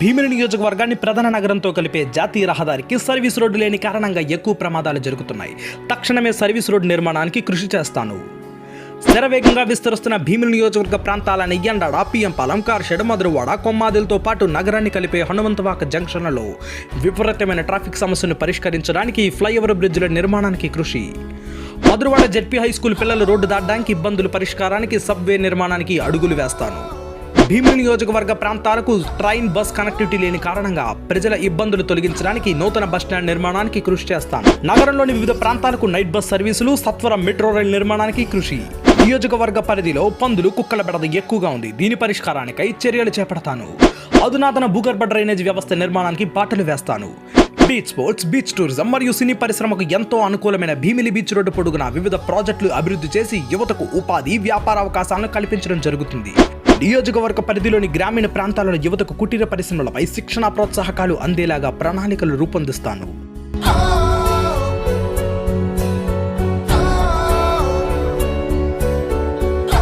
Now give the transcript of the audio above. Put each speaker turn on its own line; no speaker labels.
భీమిని నియోజకవర్గాన్ని ప్రధాన నగరంతో కలిపే జాతీయ రహదారికి సర్వీస్ రోడ్డు లేని కారణంగా ఎక్కువ ప్రమాదాలు జరుగుతున్నాయి. తక్షణమే సర్వీస్ రోడ్డు నిర్మాణానికి కృషి చేస్తాను. శరవేగంగా విస్తరిస్తున్న భీమిలి నియోజకవర్గ ప్రాంతాలని ఎండాడ పిఎంపాలెం కార్షెడ్ మధురవాడ కొమ్మాదిలతో పాటు నగరాన్ని కలిపే హనుమంతవాక జంక్షన్లలో విపరీతమైన ట్రాఫిక్ సమస్యను పరిష్కరించడానికి ఈ ఫ్లైఓవర్ బ్రిడ్జ్ల నిర్మాణానికి కృషి. మధురవాడ జెడ్పీ హై స్కూల్ పిల్లలు రోడ్డు దాటడానికి ఇబ్బందుల పరిష్కారానికి సబ్వే నిర్మాణానికి అడుగులు వేస్తాను. భీమిలి నియోజకవర్గ ప్రాంతాలకు ట్రైన్ బస్ కనెక్టివిటీ లేని కారణంగా ప్రజల ఇబ్బందులు తొలగించడానికి నూతన బస్ స్టాండ్ నిర్మాణానికి కృషి చేస్తాను. నగరంలోని వివిధ ప్రాంతాలకు నైట్ బస్ సర్వీసులు సత్వర మెట్రో రైలు నిర్మాణానికి కృషి. నియోజకవర్గ పరిధిలో పందులు కుక్కల బెడద ఎక్కువగా ఉంది. దీని పరిష్కారానికై చర్యలు చేపడతాను. అధునాతన భూగర్భ డ్రైనేజ్ వ్యవస్థ నిర్మాణానికి బాటలు వేస్తాను. బీచ్ స్పోర్ట్స్ బీచ్ టూరిజం మరియు సినీ పరిశ్రమకు ఎంతో అనుకూలమైన భీమిలి బీచ్ రోడ్డు పొడుగున వివిధ ప్రాజెక్టులు అభివృద్ధి చేసి యువతకు ఉపాధి వ్యాపార అవకాశాలను కల్పించడం జరుగుతుంది. నియోజకవర్గ పరిధిలోని గ్రామీణ ప్రాంతాలలో యువతకు కుటీర పరిశ్రమలపై శిక్షణ ప్రోత్సాహకాలు అందేలాగా ప్రణాళికలు రూపొందిస్తాను.